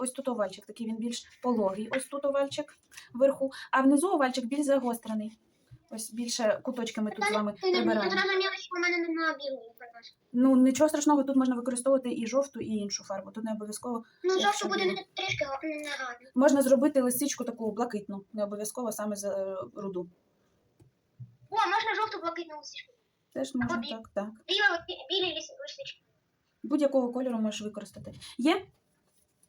ось тут овальчик, такий він більш пологий. Ось тут овальчик вверху, а внизу овальчик більш загострений. Ось більше куточки ми тут з вами прибираємо. Ну нічого страшного, тут можна використовувати і жовту, і іншу фарбу. Тут не обов'язково Ну, жовто буде не трішки га- гарно. можна зробити лисичку таку блакитну, не обов'язково саме з е, руду. О, можна жовту блакитну лисичку. Теж можна Або бі- так, так. Біла, білі лис- лисички. Будь-якого кольору можеш використати. Є?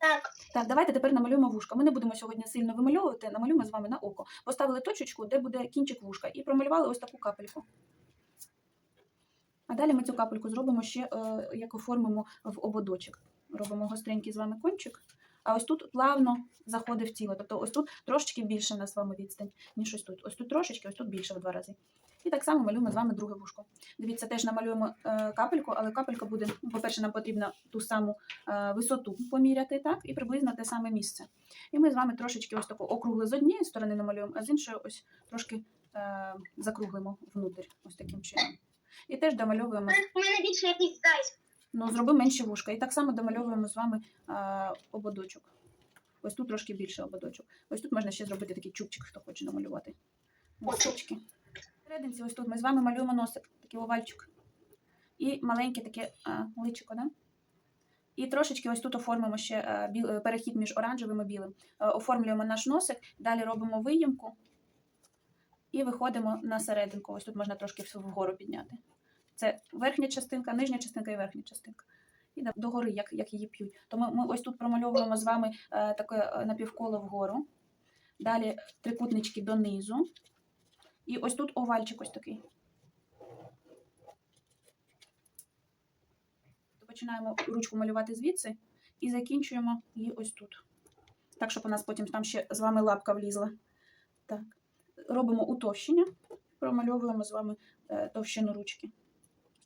Так, Так, давайте тепер намалюємо вушка. Ми не будемо сьогодні сильно вимальовувати, намалюємо з вами на око. Поставили точечку, де буде кінчик вушка, і промалювали ось таку капельку. А далі ми цю капельку зробимо ще, е, як оформимо в ободочок. Робимо гостренький з вами кончик. А ось тут плавно заходить в тіло. Тобто ось тут трошечки більше у нас з вами відстань, ніж ось тут. Ось тут трошечки, ось тут більше в два рази. І так само малюємо з вами друге вушко. Дивіться, теж намалюємо е, капельку, але капелька буде, по-перше, нам потрібно ту саму е, висоту поміряти, так, і приблизно те саме місце. І ми з вами трошечки ось таку округли з однієї сторони намалюємо, а з іншої ось трошки е, закруглимо внутрі, ось таким чином. І теж домальовуємо, у мене більше якийсь зайць. ну, зробимо менші вушка. І так само домальовуємо з вами е, ободочок. Ось тут трошки більше ободочок. Ось тут можна ще зробити такий чубчик, хто хоче намалювати. Носочки. Всерединці ось тут ми з вами малюємо носик, такий овальчик. І маленьке таке а, личико, да? І трошечки ось тут оформимо ще е, біл- е, перехід між оранжевим і білим. Е, Оформлюємо наш носик, далі робимо виїмку і виходимо на серединку. Ось тут можна трошки вгору підняти. Це верхня частинка, нижня частинка і верхня частинка. І догори, як, як її п'ють. Тому ми ось тут промальовуємо з вами е, таке е, напівколо вгору. Далі трикутнички донизу. І ось тут овальчик ось такий. Починаємо ручку малювати звідси і закінчуємо її ось тут. Так, щоб у нас потім там ще з вами лапка влізла. Так. Робимо утовщення, промальовуємо з вами е, товщину ручки.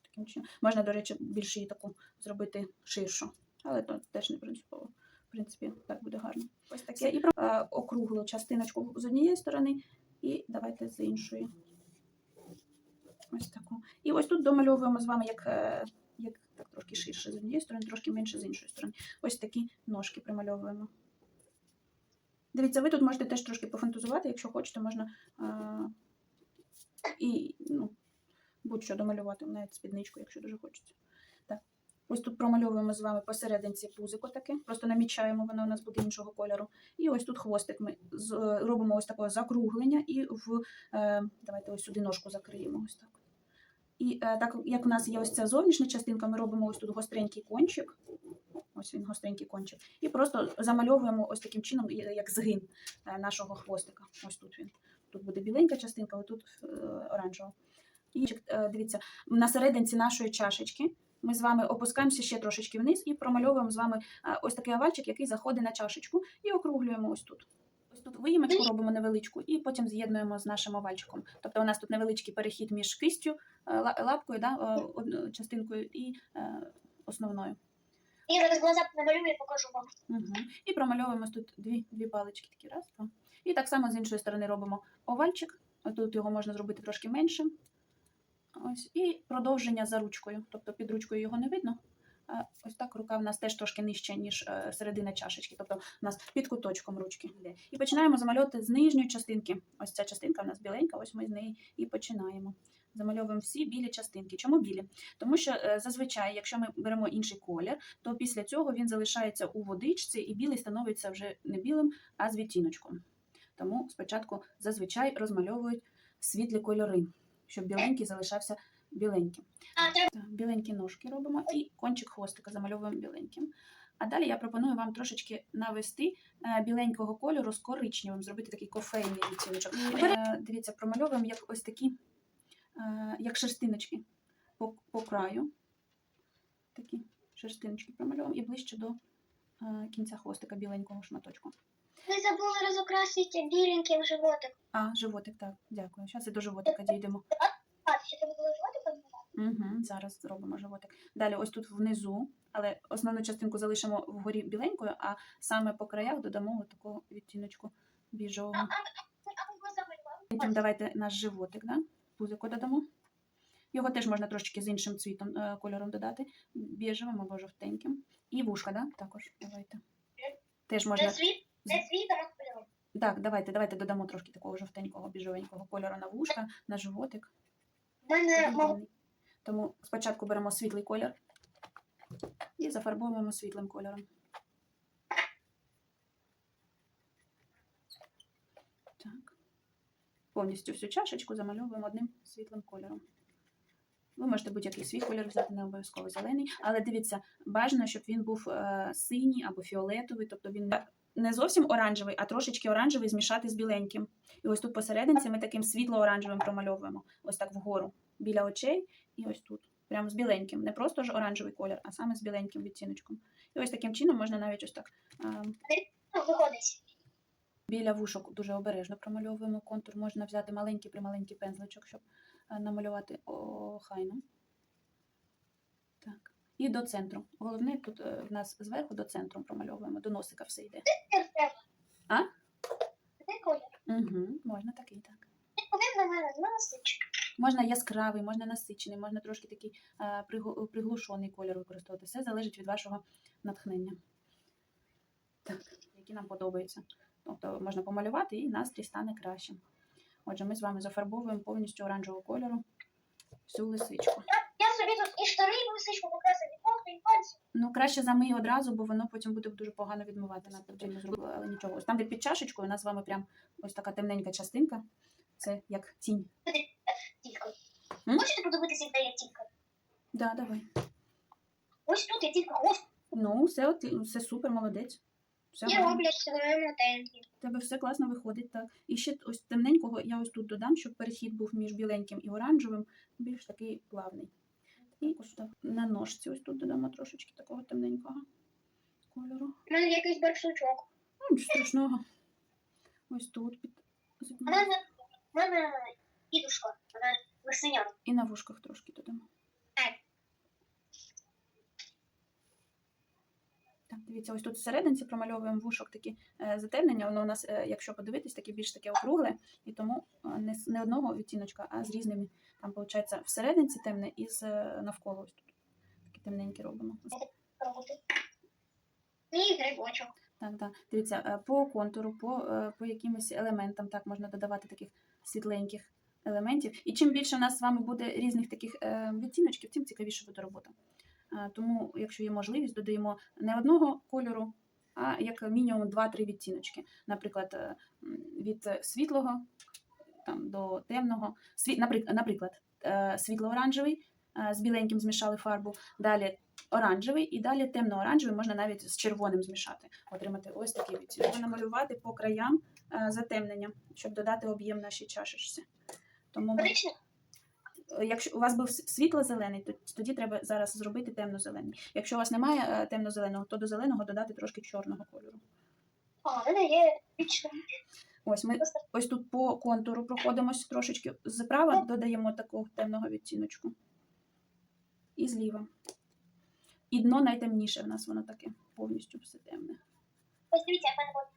Таким чином. Можна, до речі, більше її таку зробити ширшу, але то теж не принципово. В принципі, так буде гарно. Ось таке. І е, округлу частиночку з однієї сторони, і давайте з іншої. Ось таку. І ось тут домальовуємо з вами як, е, як так, трошки ширше з однієї сторони, трошки менше з іншої сторони. Ось такі ножки примальовуємо. Дивіться, ви тут можете теж трошки пофантазувати, якщо хочете, можна а, і ну, будь-що домалювати, навіть спідничку, якщо дуже хочеться. Ось тут промальовуємо з вами посерединці пузико таке, просто намічаємо, воно у нас буде іншого кольору. І ось тут хвостик ми е, робимо ось такого закруглення і в е, давайте ось сюди ножку закриємо. Ось так. І е, так як у нас є ось ця зовнішня частинка, ми робимо ось тут гостренький кончик. Ось він гостренький кончик. І просто замальовуємо ось таким чином, як згин нашого хвостика. Ось тут він. Тут буде біленька частинка, а тут оранжева. І дивіться, на серединці нашої чашечки ми з вами опускаємося ще трошечки вниз і промальовуємо з вами е, ось такий овальчик, який заходить на чашечку, і округлюємо ось тут. Ось тут виїмочку робимо невеличку, і потім з'єднуємо з нашим овальчиком. Тобто у нас тут невеличкий перехід між кистю, е, лапкою, да, е, частинкою і основною. Я зараз глаза намалюю і покажу вам. Угу. І промальовуємо тут дві, дві палички, такі раз, два. І так само з іншої сторони робимо овальчик. Тут його можна зробити трошки меншим. Ось. І продовження за ручкою. Тобто під ручкою його не видно. Ось так рука в нас теж трошки нижча, ніж е, середина чашечки. Тобто у нас під куточком ручки. І починаємо замальовувати з нижньої частинки. Ось ця частинка в нас біленька, ось ми з неї і починаємо. Замальовуємо всі білі частинки. Чому білі? Тому що е, зазвичай, якщо ми беремо інший колір, то після цього він залишається у водичці, і білий становиться вже не білим, а з відтіночком. Тому спочатку зазвичай розмальовують світлі кольори, щоб біленький залишався біленьким. Так, біленькі ножки робимо і кончик хвостика замальовуємо біленьким. А далі я пропоную вам трошечки навести е, біленького кольору з коричневим, зробити такий кофейний відтіночок. Е, дивіться, промальовуємо як ось такі, е, як шерстиночки по, по краю. Такі шерстиночки промальовуємо і ближче до кінця хвостика біленького шматочку. Ви забули розокрасити біленький животик. А, животик, так, дякую. Зараз і до животика дійдемо. А, ще треба було животик? Угу, зараз зробимо животик. Далі, ось тут внизу, але основну частинку залишимо вгорі біленькою, а саме по краях додамо таку відтіночку біжового. Потім давайте наш животик, да? пузико додамо. Його теж можна трошечки з іншим цвітом, е, кольором додати, біжевим або жовтеньким. І вушка, да? також давайте. Теж можна. Не не кольором. Так, давайте, давайте додамо трошки такого жовтенького біжовенького кольору на вушка, на животик. Тому спочатку беремо світлий колір і зафарбовуємо світлим кольором. Так. Повністю всю чашечку замальовуємо одним світлим кольором. Ви можете будь-який свій колір взяти, не обов'язково зелений, але дивіться, бажано, щоб він був е, синій або фіолетовий, тобто він не зовсім оранжевий, а трошечки оранжевий змішати з біленьким. І ось тут посерединці ми таким світло-оранжевим промальовуємо, ось так вгору, біля очей, і ось тут. Прямо з біленьким. Не просто ж оранжевий колір, а саме з біленьким відтіночком. І ось таким чином можна навіть ось так Ну, виходить. біля вушок дуже обережно промальовуємо контур. Можна взяти маленький прималенький пензличок, щоб е, намалювати охайно. Так. І до центру. Головне тут е, в нас зверху до центру промальовуємо, до носика все йде. А? Угу, можна такий, так. Можна яскравий, можна насичений, можна трошки такий е, приглушений колір використовувати. Все залежить від вашого натхнення. Так, які нам подобаються. Тобто можна помалювати і настрій стане кращим. Отже, ми з вами зафарбовуємо повністю оранжевого кольору всю лисичку. Я собі тут і штори, і лисичку покрасив, і кофту, і пальці. Ну, краще замий одразу, бо воно потім буде дуже погано відмивати. Нам потрібно зробити, але нічого. Ось там, де під чашечкою, у нас з вами прям ось така темненька частинка. Це як тінь. Тільки. М? Хочете подивитися, де я тільки? Да, давай. Ось тут я тільки ось Ну, все, от, все супер, молодець. Все і гарно. своєму темпі. В тебе все класно виходить, так. І ще ось темненького я ось тут додам, щоб перехід був між біленьким і оранжевим, більш такий плавний. І ось так на ножці ось тут додамо трошечки такого темненького кольору. У мене якийсь барсучок. Ну, нічого страшного. Ось тут під У мене, у мене вона лисиня. і на вушках трошки додамо. Так. Так, дивіться, ось тут всерединці промальовуємо вушок такі е, затемнення. Воно у нас, е, якщо подивитись, таке більш таке округле, і тому е, не, одного відтіночка, а з різними. Там, виходить, всерединці темне і з навколо ось тут. Такі темненькі робимо. І грибочок. Так, так. Дивіться, по контуру, по, по якимось елементам так можна додавати таких світленьких елементів. І чим більше у нас з вами буде різних таких відтіночків, тим цікавіше буде робота. Тому, якщо є можливість, додаємо не одного кольору, а як мінімум 2-3 відтіночки. Наприклад, е, від світлого там, до темного. Наприк- наприклад, е, світло-оранжевий е, з біленьким змішали фарбу, далі оранжевий і далі темно-оранжевий можна навіть з червоним змішати, отримати ось такий відтінок. Треба намалювати по краям затемнення, щоб додати об'єм нашій чашечці. Тому ми- якщо у вас був світло-зелений, то тоді треба зараз зробити темно-зелений. Якщо у вас немає е, темно-зеленого, то до зеленого додати трошки чорного кольору. А, мене є. Ось ми ось тут по контуру проходимось трошечки зправа, додаємо такого темного відтіночку. І зліва. І дно найтемніше в нас воно таке повністю все темне. Ось дивіться, мене от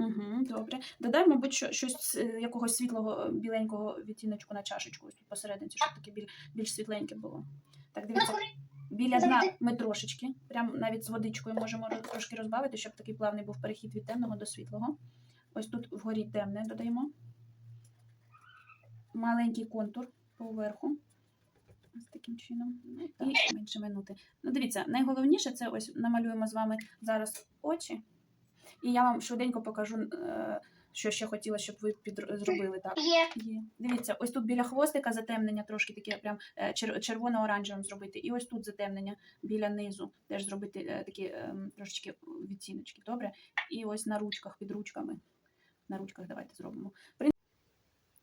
Угу, добре. Додай, мабуть, що, щось е, якогось світлого е, біленького відтіночку на чашечку, ось тут посерединці, щоб таке біль, більш світленьке було. Так, дивіться, біля дна ми трошечки, прям навіть з водичкою можемо трошки розбавити, щоб такий плавний був перехід від темного до світлого. Ось тут вгорі темне додаємо. Маленький контур поверху. Ось таким чином. І менше минути. Ну, дивіться, найголовніше це ось намалюємо з вами зараз очі. І я вам швиденько покажу, е, що ще хотіла, щоб ви під... зробили так. є. Є. Дивіться, ось тут біля хвостика затемнення трошки таке прям е, червоно-оранжевим зробити. І ось тут затемнення біля низу теж зробити е, такі трошечки відтіночки. Добре? І ось на ручках, під ручками. На ручках давайте зробимо.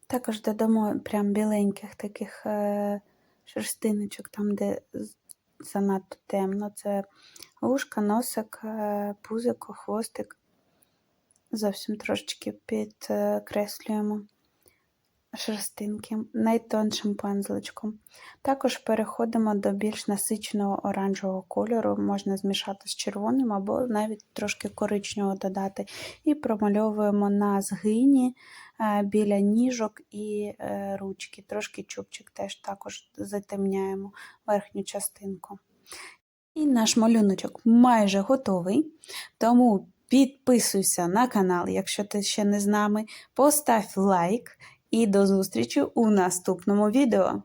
Також додамо прям біленьких таких е, шерстиночок, там, де занадто темно. Це вушка, носик, е, пузико, хвостик. Зовсім трошечки підкреслюємо шерстинки найтоншим пензличком. Також переходимо до більш насиченого оранжевого кольору, можна змішати з червоним або навіть трошки коричневого додати. І промальовуємо на згині е, біля ніжок і е, ручки. Трошки чубчик теж також затемняємо верхню частинку. І наш малюночок майже готовий. Тому підписуйся на канал, якщо ти ще не з нами. Постав лайк і до зустрічі у наступному відео.